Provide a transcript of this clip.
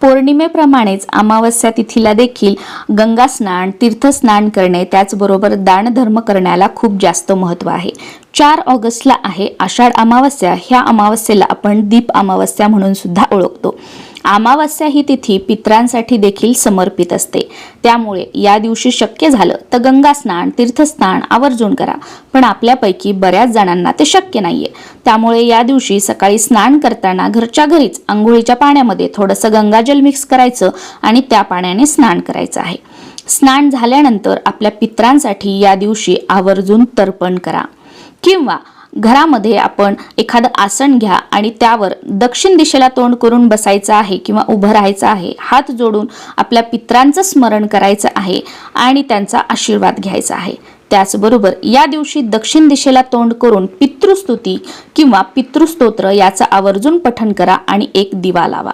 पौर्णिमेप्रमाणेच अमावस्या तिथीला देखील गंगा स्नान तीर्थस्नान करणे त्याचबरोबर दानधर्म करण्याला खूप जास्त महत्त्व आहे. चार ऑगस्टला आहे आषाढ अमावस्या. ह्या अमावस्येला आपण दीप अमावस्या म्हणून सुद्धा ओळखतो. अमावस्या ही तिथी पित्रांसाठी देखील समर्पित असते. त्यामुळे या दिवशी शक्य झालं तर गंगा स्नान तीर्थस्नान आवर्जून करा. पण आपल्यापैकी बऱ्याच जणांना ते शक्य नाहीये. त्यामुळे या दिवशी सकाळी स्नान करताना घरच्या घरीच आंघोळीच्या पाण्यामध्ये थोडंसं गंगाजल मिक्स करायचं आणि त्या पाण्याने स्नान करायचं आहे. स्नान झाल्यानंतर आपल्या पित्रांसाठी या दिवशी आवर्जून तर्पण करा. किंवा घरामध्ये आपण एखादं आसन घ्या आणि त्यावर दक्षिण दिशेला तोंड करून बसायचं आहे किंवा उभं राहायचं आहे हात जोडून आपल्या पित्रांचं स्मरण करायचं आहे आणि त्यांचा आशीर्वाद घ्यायचा आहे. त्याचबरोबर या दिवशी दक्षिण दिशेला तोंड करून पितृस्तुती किंवा पितृस्तोत्र याचं आवर्जून पठण करा आणि एक दिवा लावा.